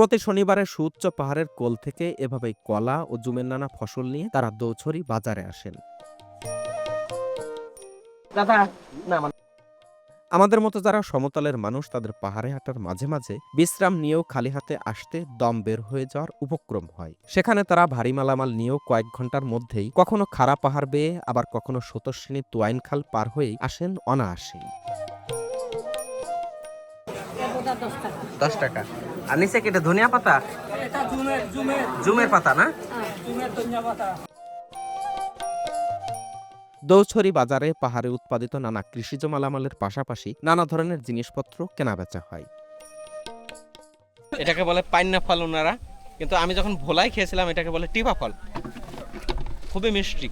প্রতি শনিবারে সুউচ্চ পাহাড়ের কোল থেকে এভাবেই কলা ও জুমের নানা ফসল নিয়ে তারা দৌছড়ি বাজারে আসেন। আমাদের মতো যারা সমতলের মানুষ তাদের পাহাড়ে হাঁটার মাঝে মাঝে বিশ্রাম নিয়েও খালি হাতে আসতে দম বের হয়ে যাওয়ার উপক্রম হয়। সেখানে তারা ভারী মালামাল নিয়েও কয়েক ঘণ্টার মধ্যেই কখনো খাড়া পাহাড় বেয়ে আবার কখনো সতর্শ্রেণী তোয়াইন খাল পার হয়েই আসেন অনায়াসেই। দশ টাকা। আর নিচে কেটে ধনিয়া পাতা? জুমের পাতা না? হ্যাঁ, দৌছড়ি বাজারে পাহাড়ে উৎপাদিত নানা কৃষিজ মালামালের পাশাপাশি নানা ধরনের জিনিসপত্র কেনাবেচা হয়। এটাকে বলে পাইনা ফল ওনারা কিন্তু আমি যখন ভোলাই খেয়েছিলাম এটাকে বলে টিপা ফল। খুবই মিষ্টি।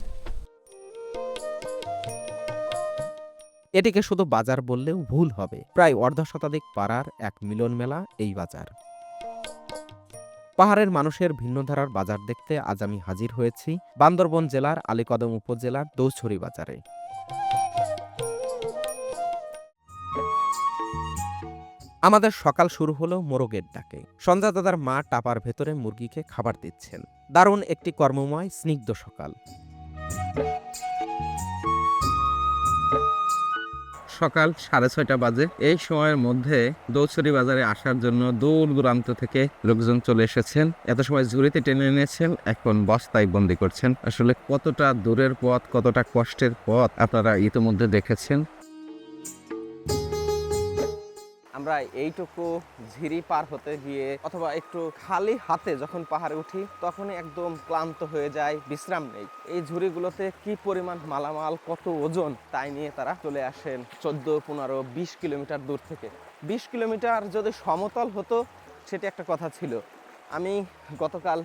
এটিকে শুধু বাজার বললেও ভুল হবে। প্রায় অর্ধ শতাধিক পাড়ার এক মিলন মেলা এই বাজার। পাহাড়ের মানুষের ভিন্ন ধারার বাজার দেখতে আজ আমি হাজির হয়েছি বান্দরবন জেলার আলীকদম উপজেলার দৌছড়ি বাজারে। আমাদের সকাল শুরু হলো মোরগের ডাকে। সঞ্জয় দাদার মা টাপার ভেতরে মুরগিকে খাবার দিচ্ছেন। দারুণ একটি কর্মময়, স্নিগ্ধ সকাল। সকাল সাড়ে ছয়টা বাজে। এই সময়ের মধ্যে দৌছড়ি বাজারে আসার জন্য দূর দূরান্ত থেকে লোকজন চলে এসেছেন। এত সময় ঝুড়িতে টেনে এনেছেন, এখন বস্তায় বন্দি করছেন। আসলে কতটা দূরের পথ, কতটা কষ্টের পথ আপনারা ইতিমধ্যে দেখেছেন। আমরা এইটুকু ঝিরি পার হতে গিয়ে অথবা একটু খালি হাতে যখন পাহাড়ে উঠি, তখনই একদম ক্লান্ত হয়ে যায় বিশ্রাম নেই। এই ঝুড়িগুলোতে কি পরিমাণ মালামাল, কত ওজন, তাই নিয়ে তারা চলে আসেন চোদ্দ, পনেরো, বিশ কিলোমিটার দূর থেকে। বিশ কিলোমিটার যদি সমতল হতো, সেটি একটা কথা ছিল। আমি গতকাল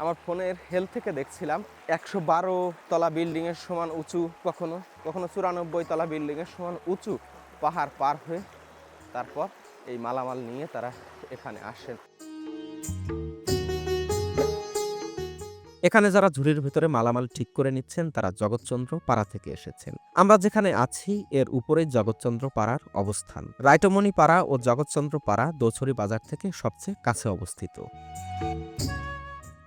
আমার ফোনের হেলথ থেকে দেখছিলাম, একশো বারো তলা বিল্ডিংয়ের সমান উঁচু, কখনো কখনো চুরানব্বই তলা বিল্ডিংয়ের সমান উঁচু পাহাড় পার হয়ে তারপর এই মালামাল নিয়ে তারা এখানে আসেন। এখানে যারা ঝুড়ির ভিতরে মালামাল ঠিক করে নিচ্ছেন, তারা জগৎচন্দ্র পাড়া থেকে এসেছেন। আমরা যেখানে আছি, এর উপরেই জগৎচন্দ্র পাড়ার অবস্থান। রাইটমণি পাড়া ও জগৎচন্দ্র পাড়া দৌছড়ি বাজার থেকে সবচেয়ে কাছে অবস্থিত।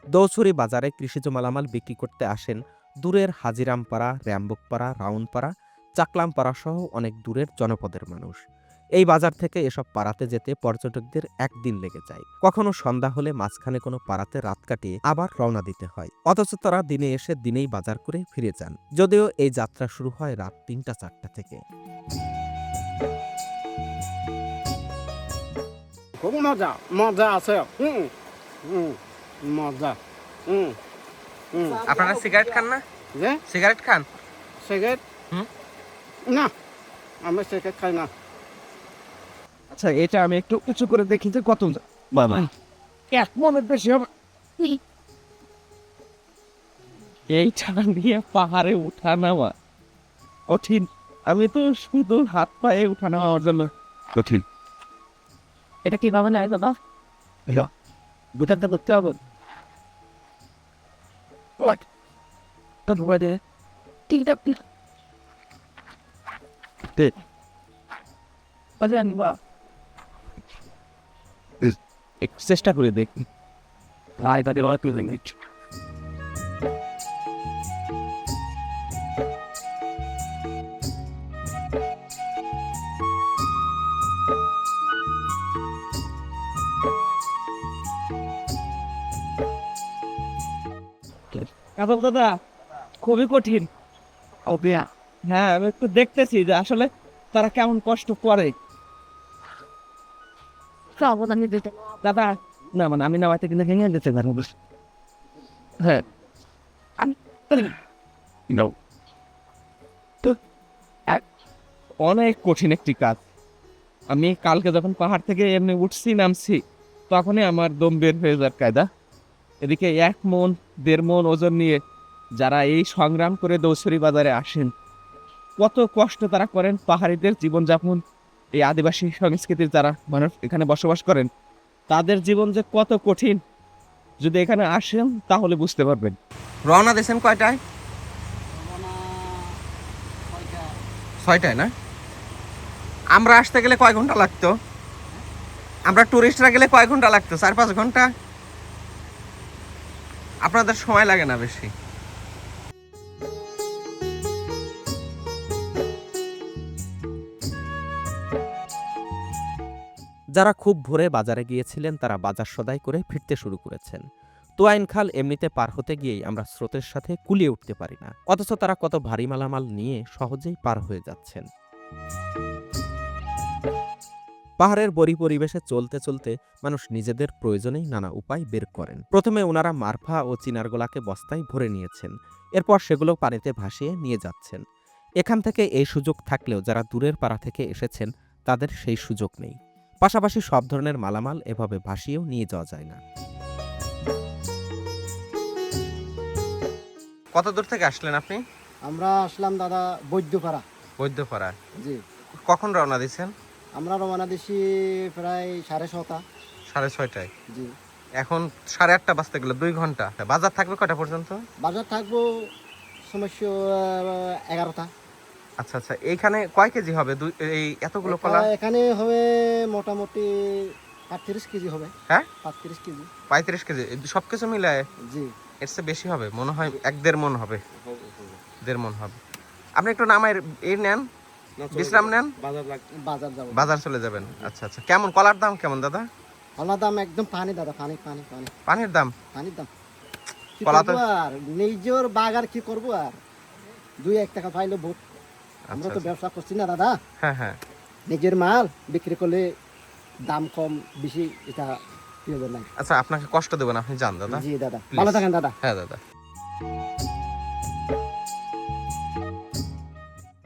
দৌছড়ি বাজারে কৃষিজ মালামাল বিক্রি করতে আসেন দূরের হাজিরামপাড়া র্যাম্বকপাড়া রাউনপাড়া চাকলামপাড়া সহ অনেক দূরের জনপদের মানুষ। এই বাজার থেকে এসব পাড়াতে যেতে পর্যটকদের একদিন লেগে যায়। কখনো সন্ধ্যা হলে মাঝখানে কোনো পাড়াতে রাত কাটিয়ে আবার রওনা দিতে হয়। অথচ তারা দিনে এসে দিনেই বাজার করে ফিরে যান। যদিও এই যাত্রা শুরু হয় রাত তিনটা চারটা থেকে। খুব মজা মজা আছে। হুম হুম মজা। হুম হুম। আপনারা সিগারেট খান না? যে? সিগারেট খান? সিগারেট? হুম? না আমি সিগারেট খাই না। আচ্ছা এটা আমি একটু উঁচু করে দেখি যে কত বাবা। এক মনের বেশি হবে। এইটা নিয়ে পাহাড়ে উঠা নামা কঠিন। আমি তো শুধু হাত পায়ে উঠা আমার জন্য। কঠিন। এটা কীভাবে নেয় দাদা দুটাতে করতে হবে। তারপরে ঠিকঠাক ঠিক। চেষ্টা করে দেখি। ভাই তাদের অনেক কাজল দাদা খুবই কঠিন। ও হ্যাঁ আমি একটু দেখতেছি যে আসলে তারা কেমন কষ্ট করে। সাবধান দিতে। দাদা না মানে আমি নামাইতে কিন্তু ভেঙে যেতে পারব। হ্যাঁ। তো অনেক কঠিন একটি কাজ। আমি কালকে যখন পাহাড় থেকে এমনি উঠছি নামছি তখনই আমার দম বের হয়ে যার কায়দা। এদিকে এক মন দেড় মন ওজন নিয়ে যারা এই সংগ্রাম করে দৌসরি বাজারে আসেন কত কষ্ট তারা করেন পাহাড়িদের জীবনযাপন এই আদিবাসী সংস্কৃতির যারা মানুষ এখানে বসবাস করেন তাদের জীবন যে কত কঠিন যদি এখানে আসেন তাহলে বুঝতে পারবেন। রওনা দিয়েছেন কয়টায়? ছয়টায় না? আমরা আসতে গেলে কয় ঘণ্টা লাগতো? আমরা টুরিস্টরা গেলে কয় ঘণ্টা লাগতো? চার পাঁচ ঘণ্টা? আপনাদের সময় লাগে না বেশি। যারা খুব ভোরে বাজারে গিয়েছিলেন, তারা বাজার সদাই করে ফিরতে শুরু করেছেন। তোয়াইন খাল এমনিতে পার হতে গিয়েই আমরা স্রোতের সাথে কুলিয়ে উঠতে পারি না, অথচ তারা কত ভারী মালামাল নিয়ে সহজেই পার হয়ে যাচ্ছেন। পাহাড়ের বড়ি পরিবেশে চলতে চলতে মানুষ নিজেদের প্রয়োজনেই নানা উপায় বের করেন। প্রথমে ওনারা মারফা ও চিনারগোলাকে বস্তায় ভরে নিয়েছেন, এরপর সেগুলো পানিতে ভাসিয়ে নিয়ে যাচ্ছেন। এখান থেকে এই সুযোগ থাকলেও যারা দূরের পাড়া থেকে এসেছেন, তাদের সেই সুযোগ নেই। পাশাপাশি সব ধরনের মালামাল এভাবে ভাসিয়েও নিয়ে যাওয়া যায় না। কত দূর থেকে আসলেন আপনি? আমরা আসলাম দাদা বৈদ্যপাড়া। বৈদ্যপাড়া। জি। কখন রওনা দিয়েছেন? আমরা রওনা দিছি প্রায় সাড়ে ছটা সাড়ে ছয়টায়। জি। এখন সাড়ে আটটা বাজতে গেলে দুই ঘণ্টা। বাজার থাকবে কটা পর্যন্ত? বাজার থাকব সমস্যা এগারোটা। আচ্ছা আচ্ছা এইখানে কয় কেজি হবে? এই এতগুলো কলা? এখানে হবে মোটামুটি আটত্রিশ কেজি হবে। হ্যাঁ? আটত্রিশ কেজি। পঁয়ত্রিশ কেজি সব কিছু মিলায় জি। এর চেয়ে বেশি হবে? মনে হয় এক দেড় মন হবে। দেড় মন হবে। আপনি একটু নামায় এই নেন বিশ্রাম নেন। বাজার বাজার চলে যাবেন। আচ্ছা আচ্ছা কেমন? কলার দাম কেমন দাদা? কলার দাম একদম পানি দাদা পানি পানি পানি। পানির দাম? পানির দাম। কলা তো- আর? নিজের বাগ আর কি করব আর? দুই এক টাকা পাইলো বহুত আমরা আচ্ছা তো আচ্ছা। ব্যবসা করছি না দাদা। হ্যাঁ হ্যাঁ। নিজের মাল বিক্রি করলে দাম কম বেশি এটা প্রয়োজন নাই আচ্ছা আপনাকে কষ্ট দেবেন আপনি যান দাদা। জি দাদা। ভালো থাকেন দাদা। হ্যাঁ দাদা।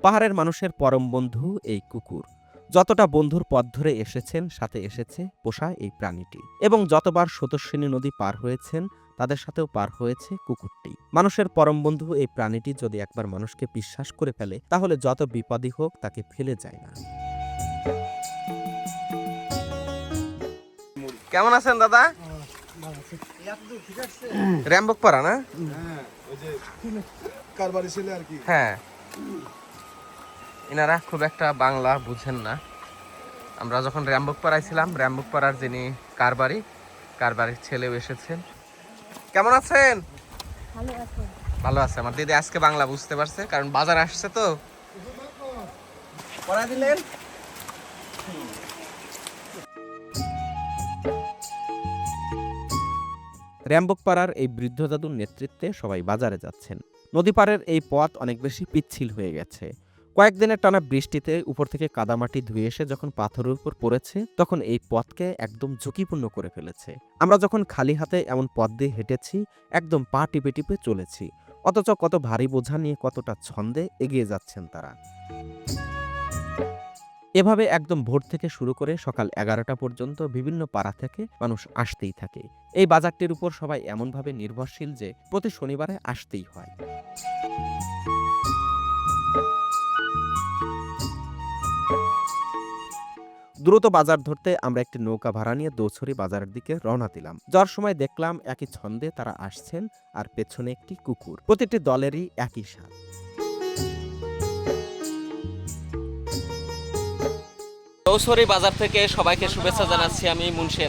পাহাড়ের মানুষের পরম বন্ধু এই কুকুর। যতটা বন্ধুর পথ ধরে এসেছেন সাথে এসেছে পোষা এই প্রাণীটি। এবং যতবার স্রোতস্বিনী নদী পার হয়েছেন তাদের সাথেও পার হয়েছে কুকুরটি। মানুষের পরম বন্ধু এই প্রাণীটি যদি একবার মানুষকে বিশ্বাস করে ফেলে, তাহলে যত বিপদই হোক তাকে ফেলে যায় না। কেমন আছেন দাদা? র্যাম্বক না? হ্যাঁ। এনারা খুব একটা বাংলা বুঝেন না। আমরা যখন র্যাম্বক পাড়ায় ছিলাম র্যাম্বক পাড়ার যিনি কারবারি, কারবারির ছেলেও এসেছেন। কেমন আছেন? ভালো আছে। আমার দিদি আজকে বাংলা বুঝতে পারছে কারণ বাজার আসছে তো। পড়া দিলেন? র্যাম্বকপাড়ার এই বৃদ্ধ দাদুর নেতৃত্বে সবাই বাজারে যাচ্ছেন। নদীপাড়ের এই পথ অনেক বেশি পিচ্ছিল হয়ে গেছে। কয়েকদিনের টানা বৃষ্টিতে উপর থেকে কাদামাটি ধুয়ে এসে যখন পাথরের উপর পড়েছে, তখন এই পথকে একদম ঝুঁকিপূর্ণ করে ফেলেছে। আমরা যখন খালি হাতে এমন পথ দিয়ে হেঁটেছি, একদম পা টিপে টিপে চলেছি। অথচ কত ভারী বোঝা নিয়ে কতটা ছন্দে এগিয়ে যাচ্ছেন তারা। এভাবে একদম ভোর থেকে শুরু করে সকাল এগারোটা পর্যন্ত বিভিন্ন পাড়া থেকে মানুষ আসতেই থাকে। এই বাজারটির উপর সবাই এমনভাবে নির্ভরশীল যে, প্রতি শনিবারে আসতেই হয়। দ্রুত বাজার ধরতে আমরা একটি নৌকা ভাড়া নিয়ে দৌছড়ি বাজারের দিকে রওনা দিলাম। যার সময় দেখলাম একই ছন্দে তারা আসছেন আর পেছনে একটি কুকুর। প্রতিটি দলেরই একই স্বাদ। দৌসরি বাজার থেকে সবাইকে শুভেচ্ছা জানাচ্ছি আমি মুন্সি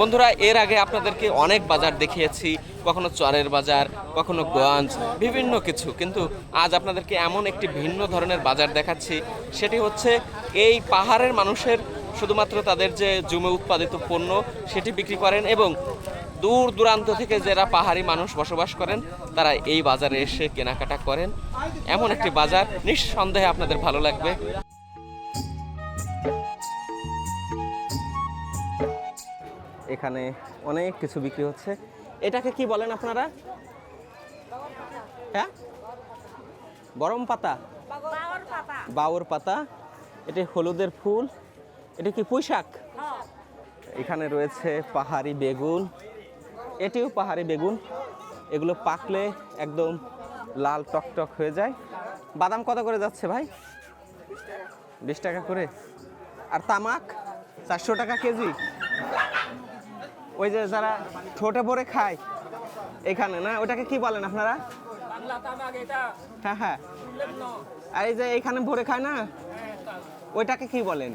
বন্ধুরা, এর আগে আপনাদেরকে অনেক বাজার দেখিয়েছি, কখনো চরের বাজার, কখনো গোয়াঞ্জ, বিভিন্ন কিছু। কিন্তু আজ আপনাদেরকে এমন একটি ভিন্ন ধরনের বাজার দেখাচ্ছি, সেটি হচ্ছে এই পাহাড়ের মানুষের শুধুমাত্র তাদের যে জমে উৎপাদিত পণ্য, সেটি বিক্রি করেন এবং দূর দূরান্ত থেকে যারা পাহাড়ি মানুষ বসবাস করেন, তারা এই বাজারে এসে কেনাকাটা করেন। এমন একটি বাজার, নিঃসন্দেহে আপনাদের ভালো লাগবে। এখানে অনেক কিছু বিক্রি হচ্ছে। এটাকে কি বলেন আপনারা? হ্যাঁ? গরম পাতা? বাউর পাতা। এটি হলুদের ফুল। এটি কি পুঁইশাক? এখানে রয়েছে পাহাড়ি বেগুন। এটিও পাহাড়ি বেগুন। এগুলো পাকলে একদম লাল টকটক হয়ে যায়। বাদাম কত করে যাচ্ছে ভাই? বিশ টাকা করে। আর তামাক? চারশো টাকা কেজি। ওই যে যারা ঠোঁটে ভরে খায় এখানে না? ওটাকে কি বলেন আপনারা? হ্যাঁ হ্যাঁ। আর এই যে এখানে ভরে খায় না? ওইটাকে কি বলেন?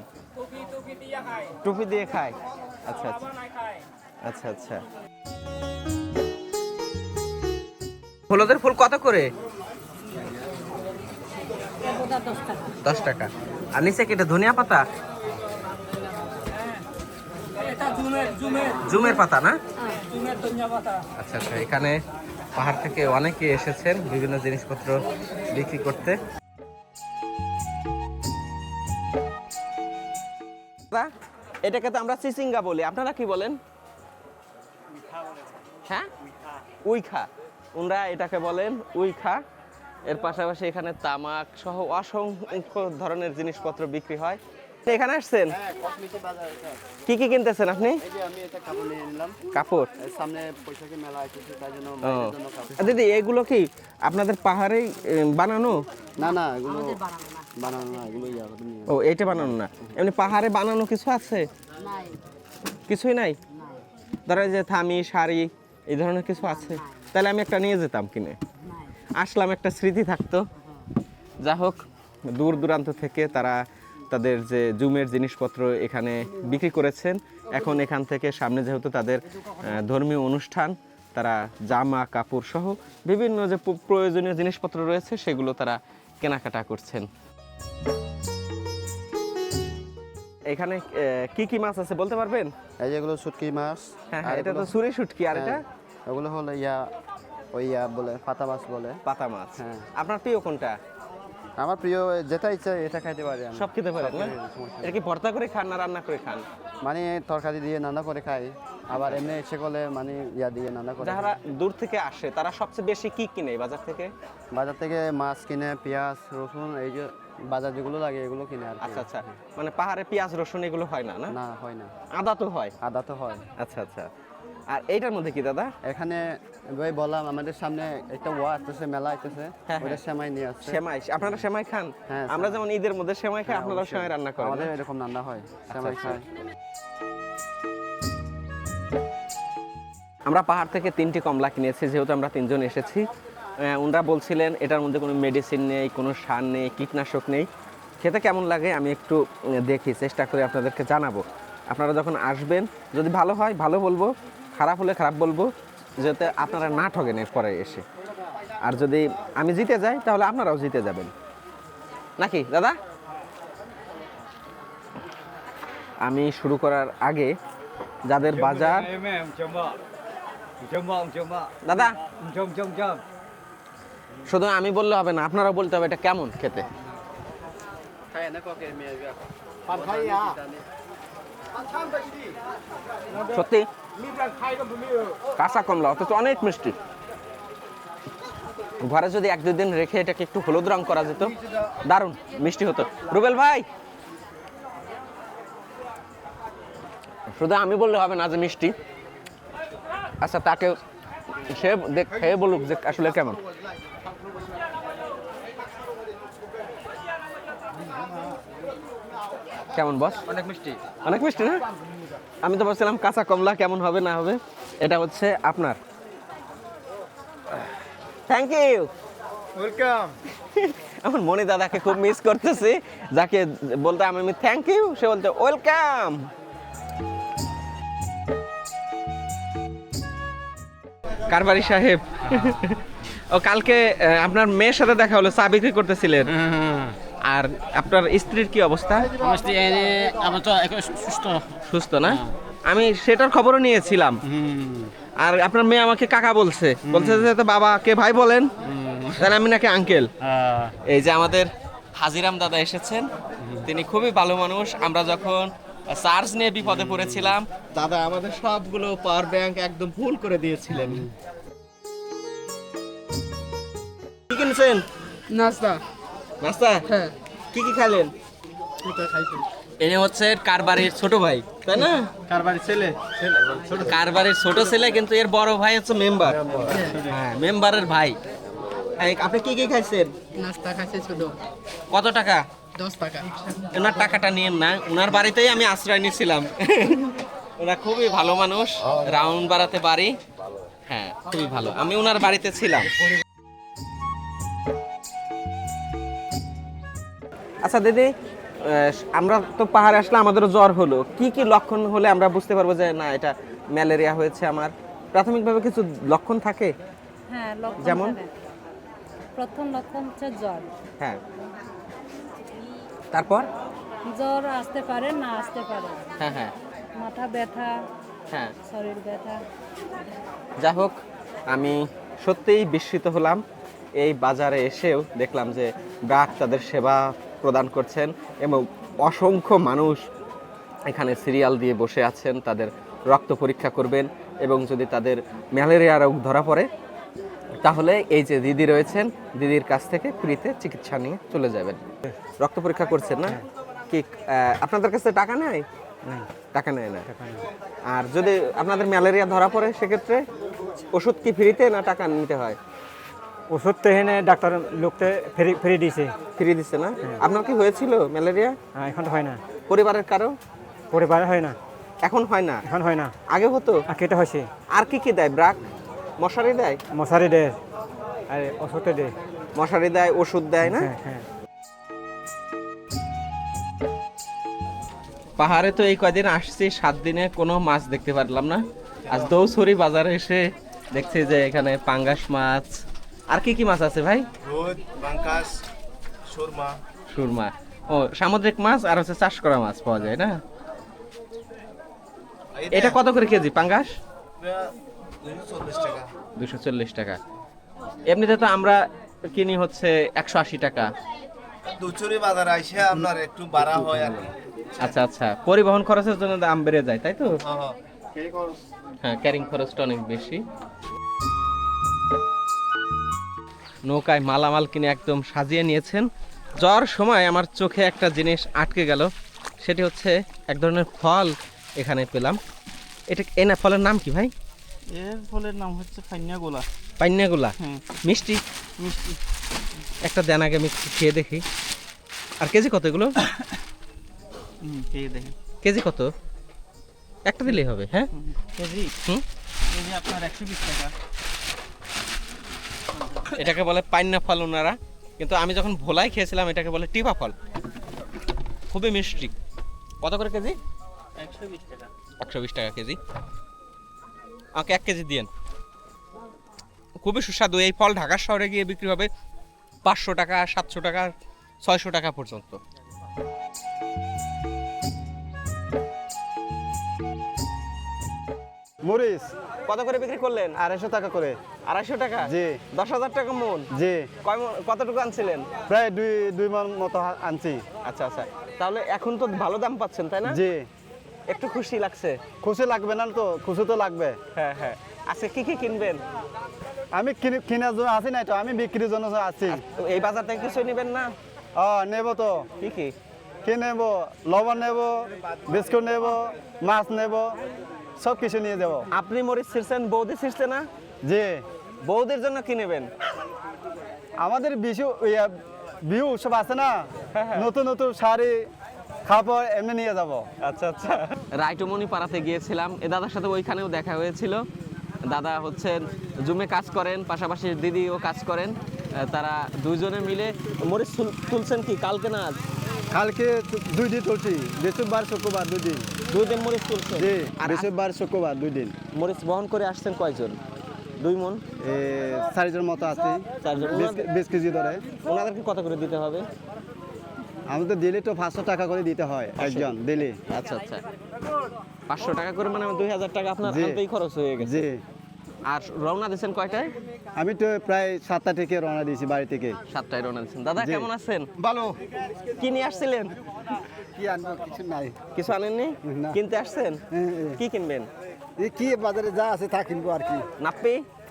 টুপি দিয়ে খায়। আচ্ছা আচ্ছা। আচ্ছা আচ্ছা। হলুদের ফুল কত করে? দশ টাকা। আর নিচে কি এটা ধনিয়া পাতা? জুমের পাতা না? আচ্ছা আচ্ছা এখানে পাহাড় থেকে অনেকে এসেছেন বিভিন্ন জিনিসপত্র বিক্রি করতে। এটাকে তো আমরা চিচিঙ্গা বলি। আপনারা কি বলেন? হ্যাঁ? উইখা। ওনারা এটাকে বলেন উইখা। এর পাশাপাশি এখানে তামাক সহ অসংখ্য ধরনের জিনিসপত্র বিক্রি হয়। এখানে আসছেন? কি কি কিনতেছেন আপনি? এই যে আমি এটা কাপড় সামনে মেলা তাই জন্য কাপড়। আর দিদি এগুলো কি আপনাদের পাহাড়েই বানানো? না না এগুলো বানানো না এগুলো ও এইটা বানানো না। এমনি পাহাড়ে বানানো কিছু আছে? কিছুই নাই? ধরো এই যে থামি শাড়ি এই ধরনের কিছু আছে? তাহলে আমি একটা নিয়ে যেতাম কিনে। আসলাম একটা স্মৃতি থাকতো। যা হোক দূর দূরান্ত থেকে তারা তাদের যে জুমের জিনিসপত্র এখানে বিক্রি করেছেন এখন এখান থেকে সামনে যেহেতু তাদের ধর্মীয় অনুষ্ঠান তারা জামা কাপড় সহ বিভিন্ন যে প্রয়োজনীয় জিনিসপত্র রয়েছে সেগুলো তারা কেনাকাটা করছেন। এখানে কি কি মাছ আছে বলতে পারবেন? এই যেগুলো শুটকি মাছ হ্যাঁ হ্যাঁ এটা তো সুরি শুটকি আর এটা? হ্যাঁ, ওগুলো হলো ইয়া ওই ইয়া বলে পাতা মাছ বলে। পাতা মাছ। হ্যাঁ। আপনার প্রিয় কোনটা? আমার প্রিয় যেটা ইচ্ছা এটা খাইতে পারি আমি। সব খেতে পারেন না। এটা কি ভর্তা করে খান না রান্না করে খান? মানে তরকারি দিয়ে রান্না করে খাই আবার এমনি ইচ্ছে করলে মানে ইয়া দিয়ে রান্না করে যারা দূর থেকে আসে তারা সবচেয়ে বেশি কি কিনে বাজার থেকে? বাজার থেকে মাছ কিনে পেঁয়াজ রসুন এই যে বাজার যেগুলো লাগে এগুলো কিনে আর কি। আচ্ছা আচ্ছা। মানে পাহাড়ে পেঁয়াজ রসুন এগুলো হয় না না? না হয় না। আদা তো হয়। আদা তো হয়। আচ্ছা আচ্ছা। আর এইটার মধ্যে কি দাদা? এখানে ওই বললাম আমাদের সামনে একটা ওয়া আসতেছে মেলা আসতেছে। হ্যাঁ, ওটা হ্যাঁ। সেমাই নিয়ে আসছে। সেমাই আপনারা সেমাই খান। হ্যাঁ, আমরা যেমন ঈদের মধ্যে সেমাই খাই অবশ্যই। সেমাই রান্না করেন আমাদের এরকম রান্না হয় সেমাই আচ্ছা। খায়। আমরা পাহাড় থেকে তিনটি কমলা কিনেছি যেহেতু আমরা তিনজন এসেছি। ওনারা বলছিলেন এটার মধ্যে কোনো মেডিসিন নেই কোনো সার নেই কীটনাশক নেই। খেতে কেমন লাগে আমি একটু দেখি চেষ্টা করে আপনাদেরকে জানাব। আপনারা যখন আসবেন যদি ভালো হয় ভালো বলব। খারাপ হলে খারাপ বলব, যাতে আপনারা না ঠগেন এরপরে এসে। আর যদি আমি জিতে যাই, তাহলে আপনারাও জিতে যাবেন। নাকি, দাদা? আমি শুরু করার আগে যাদের বাজার দাদা? শুধু আমি বললে হবে না আপনারা বলতে হবে এটা কেমন খেতে। সত্যি? কাঁচা কমলা অথচ অনেক মিষ্টি। ঘরে যদি এক দুদিন রেখে এটাকে একটু হলুদ রং করা যেত দারুণ মিষ্টি হতো। রুবেল ভাই! শুধু আমি বললে হবে না যে মিষ্টি। আচ্ছা তাকে সে খেয়ে বলুক যে আসলে কেমন। কেমন বস? অনেক মিষ্টি। অনেক মিষ্টি না? আমি তো বলছিলাম কাঁচা কমলা কেমন হবে না হবে। এটা হচ্ছে আপনার। থ্যাংক ইউ ওয়েলকাম আমার মনি দাদাকে খুব মিস করতেছি যাকে বলতে আমি থ্যাংক ইউ সে বলতে ওয়েলকাম কারবারি সাহেব ও কালকে আপনার মেয়ের সাথে দেখা হলো চা বিক্রি করতেছিলেন। আর আপনার স্ত্রীর কি অবস্থা? susto. সুস্থ। না? আমি সেটার খবরও নিয়েছিলাম। আর আপনার মেয়ে আমাকে কাকা বলছে। বলছে যে তো বাবাকে ভাই বলেন? তাহলে আমি নাকি আঙ্কেল Ah, এই যে আমাদের হাজিরাম দাদা এসেছেন। তিনি খুবই ভালো মানুষ। আমরা যখন চার্জ নিয়ে বিপদে পড়েছিলাম দাদা আমাদের সবগুলো পাওয়ার ব্যাংক একদম ফুল করে দিয়েছিলেন। কি কিনছেন? Nasta. নাস্তা? হ্যাঁ। কি কি খাইলেন? এনে হচ্ছে কারবারির ছোট ভাই। তাই না? কারবারি ছেলে। কারবারের ছোট ছেলে কিন্তু এর বড় ভাই হচ্ছে মেম্বার। হ্যাঁ মেম্বারের ভাই। আপনি কি কি খাইছেন? Nasta kasih sudo. কত টাকা? Dos taka. ওনার টাকাটা নিয়েন না ওনার বাড়িতেই আমি আশ্রয় নিয়েছিলাম ওরা খুবই ভালো মানুষ রাউন্ড বাড়াতে বাড়ি হ্যাঁ খুবই ভালো। আমি ওনার বাড়িতে ছিলাম। আচ্ছা দিদি আমরা তো পাহাড়ে আসলে আমাদেরও জ্বর হলো। কি কি লক্ষণ হলে আমরা বুঝতে পারব যে না এটা ম্যালেরিয়া হয়েছে আমার? প্রাথমিকভাবে কিছু লক্ষণ থাকে? হ্যাঁ যেমন? প্রথম লক্ষণ হচ্ছে জ্বর। হ্যাঁ। তারপর? জ্বর আসতে পারে না আসতে পারে। হ্যাঁ হ্যাঁ। মাথা ব্যথা হ্যাঁ। শরীর ব্যথা। যা হোক আমি সত্যিই বিস্মিত হলাম। এই বাজারে এসেও দেখলাম যে ব্রাক তাদের সেবা প্রদান করছেন এবং অসংখ্য মানুষ এখানে সিরিয়াল দিয়ে বসে আছেন তাদের রক্ত পরীক্ষা করবেন এবং যদি তাদের ম্যালেরিয়া রোগ ধরা পড়ে তাহলে এই যে দিদি রয়েছেন দিদির কাছ থেকে ফ্রিতে চিকিৎসা নিয়ে চলে যাবেন। রক্ত পরীক্ষা করছেন না? কি আপনাদের কাছে টাকা নেয়? টাকা নেয় না। আর যদি আপনাদের ম্যালেরিয়া ধরা পড়ে সেক্ষেত্রে ওষুধ কি ফ্রিতে না টাকা নিতে হয়? ওষুধ তো এখানে ডাক্তার লোকতে ফ্রি ফ্রি দিছে। ফ্রি দিচ্ছে না? আপনার কি হয়েছিল ম্যালেরিয়া? হ্যাঁ, এখন তো হয় না। পরিবারের কারও? পরিবারে হয় না। এখন হয় না? এখন হয় না। আগে হতো? আর কেটে হয়েছে। আর কি কি দেয়? ব্রাক? মশারি দেয়? মশারি দেয়। আর ওষুধে দেয়। মশারি দেয় ওষুধ দেয় না? হ্যাঁ হ্যাঁ। পাহাড়ে তো এই কয়দিন আসছি সাত দিনে কোনো মাছ দেখতে পারলাম না। আজ দৌসরি বাজারে এসে দেখছি যে এখানে পাঙ্গাস মাছ আর কি কি মাছ আছে ভাই? রোদ সুরমা। সুরমা। ও সামুদ্রিক মাছ আর হচ্ছে চাষ করা মাছ পাওয়া যায় না? এটা কত করে কেজি পাঙ্গাস? দুশো চল্লিশ টাকা। দুশো চল্লিশ টাকা। এমনিতে তো আমরা কিনি হচ্ছে একশো আশি টাকা। দুচুরি বাজার আইসে আপনার একটু বাড়া হয় আর আচ্ছা আচ্ছা। পরিবহন খরচের জন্য দাম বেড়ে যায় তাই তো? হ্যাঁ, হ্যাঁ। হ্যাঁ ক্যারিং খরচটা অনেক বেশি। নৌকায় মালামাল কিনে একদম সাজিয়ে নিয়েছেন। যাওয়ার সময় আমার চোখে একটা জিনিস আটকে গেল সেটি হচ্ছে এক ধরনের ফল এখানে পেলাম। এটা এ না ফলের নাম কি ভাই? এর ফলের নাম হচ্ছে ফাইনিয়া গোলা পাইনাগুলা মিষ্টি? মিষ্টি। একটা দেন আগে মিষ্টি খেয়ে দেখি। আর কেজি কত এগুলো? খেয়ে কেজি কত? একটা দিলেই হবে হ্যাঁ? কেজি? হুম? কেজি আপনার একশো বিশ টাকা। এটাকে বলে পাইন্না ফল ওনারা। কিন্তু আমি যখন ভোলাই খেয়েছিলাম, এটাকে বলে টিপা ফল। খুবই মিষ্টি। কত করে কেজি? একশো বিশ টাকা কেজি। আমাকে এক কেজি দিয়েন। খুবই সুস্বাদু। এই ফল ঢাকা শহরে গিয়ে বিক্রি হবে পাঁচশো টাকা, সাতশো টাকা, ছয়শো টাকা পর্যন্ত। মরিচ। কত করে বিক্রি করলেন? আড়াইশো টাকা করে। আড়াইশো টাকা? জি। দশ হাজার টাকা মন? জি। কয় কতটুকু আনছিলেন? প্রায় দুই দুই মান মতো আনছি। আচ্ছা আচ্ছা। তাহলে এখন তো ভালো দাম পাচ্ছেন তাই না? জি। একটু খুশি লাগছে। খুশি লাগবে না তো খুশি তো লাগবে। হ্যাঁ হ্যাঁ। আজকে কি কি কিনবেন? আমি কিনে- কেনার জন্য আছি না তো আমি বিক্রির জন্য আছি এই বাজার থেকে কিছু নেবেন না? ও নেব তো। কি কি? কি নেব? লবণ নেব বিস্কুট নেব মাছ নেব। সব কিছু নিয়ে যাব। আপনি মরিচ ছিঁড়ছেন বৌদি ছিঁড়ছে না? জি। বৌদির জন্য কি নেবেন? আমাদের বিশু বিহু উৎসব আছে না? হ্যাঁ, নতুন নতুন শাড়ি খাবার এমনি নিয়ে যাব। আচ্ছা আচ্ছা। রাইটমণি পাড়াতে গিয়েছিলাম। এ দাদার সাথে ওইখানেও দেখা হয়েছিল। দাদা হচ্ছেন জুমে কাজ করেন পাশাপাশি দিদিও কাজ করেন। তারা দুজনে মিলে মরিচ তুলছেন কি কালকে না কালকে দুই দিন তুলছি বৃহস্পতিবার শুক্রবার দুই দিন। দুই দিন মরিচ তুলছেন? জি বৃহস্পতিবার শুক্রবার দুই দিন। মরিচ বহন করে আসছেন কয়জন? দুই মন? এ, চারিজন মতো আছি। চারজন। বিশ কেজি ধরে। ওনাদেরকে কত করে দিতে হবে? আমাদের দিলে তো পাঁচশো টাকা করে দিতে হয় একজন দিলে আচ্ছা আচ্ছা। পাঁচশো টাকা করে মানে দুই হাজার টাকা আপনার। আনতেই খরচ হয়ে গেছে। জি। আর রওনা দিয়েছেন কয়টায়? আমি তো প্রায় সাতটা থেকে রওনা দিয়েছি বাড়ি থেকে। সাতটায় রওনা দিয়েছেন। দাদা কেমন আছেন? ভালো। কি নিয়ে আসছিলেন? কি আনব কিছু নাই। কিছু আনেননি? কিনতে আসছেন? কি কিনবেন? কি বাজারে যা আছে তা কিনবো আর কি।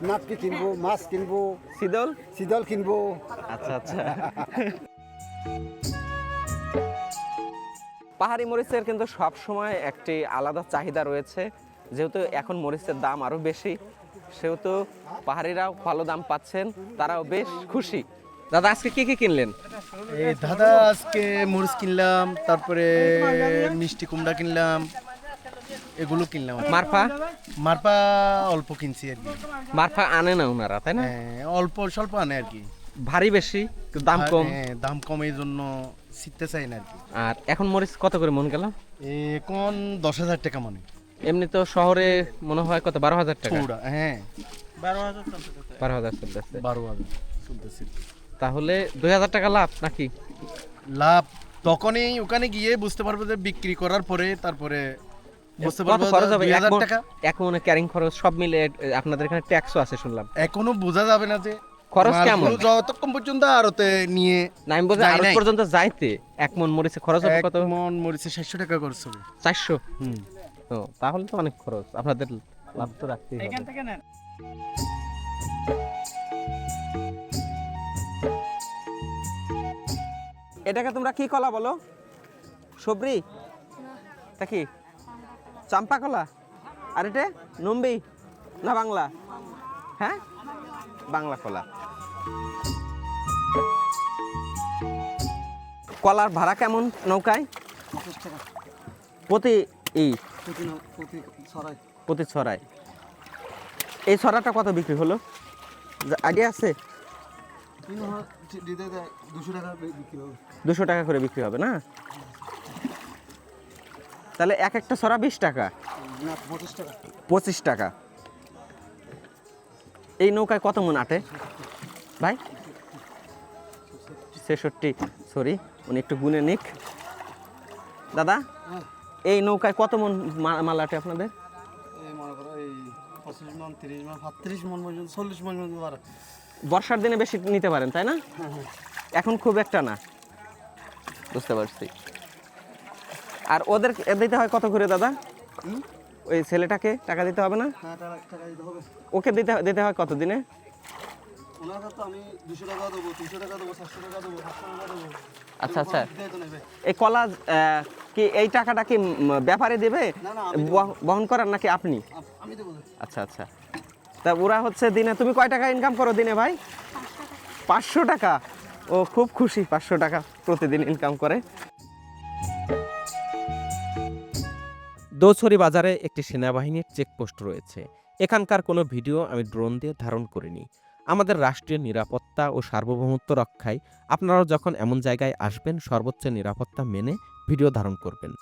নাপ্পি কিনবো মাছ কিনবো। সিদল? শীতল কিনবো। আচ্ছা আচ্ছা। পাহাড়ি মরিচের কিন্তু সব সময় একটি আলাদা চাহিদা রয়েছে। যেহেতু এখন মরিচের দাম আরও বেশি সেহেতু পাহাড়িরাও ভালো দাম পাচ্ছেন তারাও বেশ খুশি। দাদা আজকে কি কি কিনলেন? এই দাদা আজকে মরিচ কিনলাম তারপরে মিষ্টি কুমড়া কিনলাম এগুলো কিনলাম। মারফা? মারফা অল্প কিনছি আর কি। মারফা আনে না ওনারা তাই না? হ্যাঁ, অল্প স্বল্প আনে আর কি। ভারী বেশি দাম কম। হ্যাঁ দাম কম এই জন্য শিখতে চাই না আর কি। আর এখন মরিচ কত করে মন গেল? এখন দশ হাজার টাকা মানে। এমনি তো শহরে মনে হয় কত বারো হাজার টাকা? হ্যাঁ। বারো হাজার বারো হাজার চলতেছে। বারো হাজার চলতেছে। তাহলে দুই হাজার টাকা লাভ নাকি? লাভ। তখনই ওখানে গিয়ে বুঝতে পারব যে বিক্রি করার পরে তারপরে বুঝতে কত পারব খরচ হবে? এক টাকা। এক মনে ক্যারিং খরচ সব মিলে আপনাদের এখানে ট্যাক্সও আছে শুনলাম। এখনও বোঝা যাবে না যে খরচ কেমন? যতক্ষণ পর্যন্ত আরতে নিয়ে। পর্যন্ত যাইতে এক মন মরিচে খরচ হবে কত? মন মরিচে টাকা খরচ হবে। চারশো? হুম। ও তাহলে তো অনেক খরচ। আপনাদের লাভ তো রাখতেই এখান থেকে নেন। এটাকে তোমরা কি কলা বলো? সবরি? তা কি? চাম্পা কলা? আর এটা? নম্বি? না বাংলা? হ্যাঁ? বাংলা কলা। কলার ভাড়া কেমন নৌকায়? প্রতি প্রতি ছড়ায়। এই ছড়াটা কত বিক্রি হলো? আইডিয়া আছে? দুশো টাকা করে বিক্রি হবে, না? তাহলে এক একটা ছড়া বিশ টাকা। পঁচিশ টাকা। এই নৌকায় কত মন আটে? ভাই? ছেষট্টি সরি উনি একটু গুনে নিক। দাদা, এই নৌকায় কত মন মাল আটে আপনাদের? চল্লিশ মন পর্যন্ত পারে বর্ষার দিনে বেশি নিতে পারেন তাই না? এখন খুব একটা না। বুঝতে পারছি। আর ওদের দিতে হয় কত করে দাদা? ওই ছেলেটাকে টাকা দিতে হবে না? হ্যাঁ ওকে দিতে দিতে হয় কত দিনে? আচ্ছা আচ্ছা। এই কলা কি এই টাকাটা কি ব্যাপারে দেবে? বহন করার নাকি আপনি? আচ্ছা আচ্ছা। তা ওরা হচ্ছে দিনে তুমি কয় টাকা ইনকাম করো দিনে ভাই? পাঁচশো টাকা। ও, খুব খুশি, পাঁচশো টাকা প্রতিদিন ইনকাম করে। দৌছড়ি বাজারে একটি সেনাবাহিনীর চেকপোস্ট রয়েছে। এখানকার কোনো ভিডিও আমি ড্রোন দিয়ে ধারণ করিনি। আমাদের রাষ্ট্রীয় নিরাপত্তা ও সার্বভৌমত্ব রক্ষায় আপনারাও যখন এমন জায়গায় আসবেন, সর্বোচ্চ নিরাপত্তা মেনে ভিডিও ধারণ করবেন।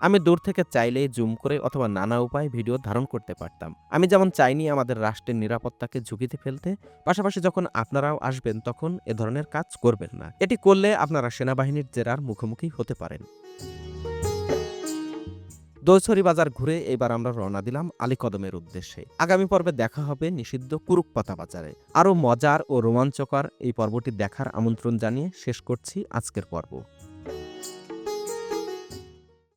আমি দূর থেকে চাইলেই জুম করে অথবা নানা উপায়ে ভিডিও ধারণ করতে পারতাম। আমি যেমন চাইনি আমাদের রাষ্ট্রের নিরাপত্তাকে ঝুঁকিতে ফেলতে, পাশাপাশি যখন আপনারাও আসবেন তখন এ ধরনের কাজ করবেন না। এটি করলে আপনারা সেনাবাহিনীর জেরার মুখোমুখি হতে পারেন। দৌছড়ি বাজার ঘুরে এবার আমরা রওনা দিলাম আলীকদমের উদ্দেশ্যে। আগামী পর্বে দেখা হবে নিষিদ্ধ কুরুকপাতা বাজারে। আরও মজার ও রোমাঞ্চকর এই পর্বটি দেখার আমন্ত্রণ জানিয়ে শেষ করছি আজকের পর্ব।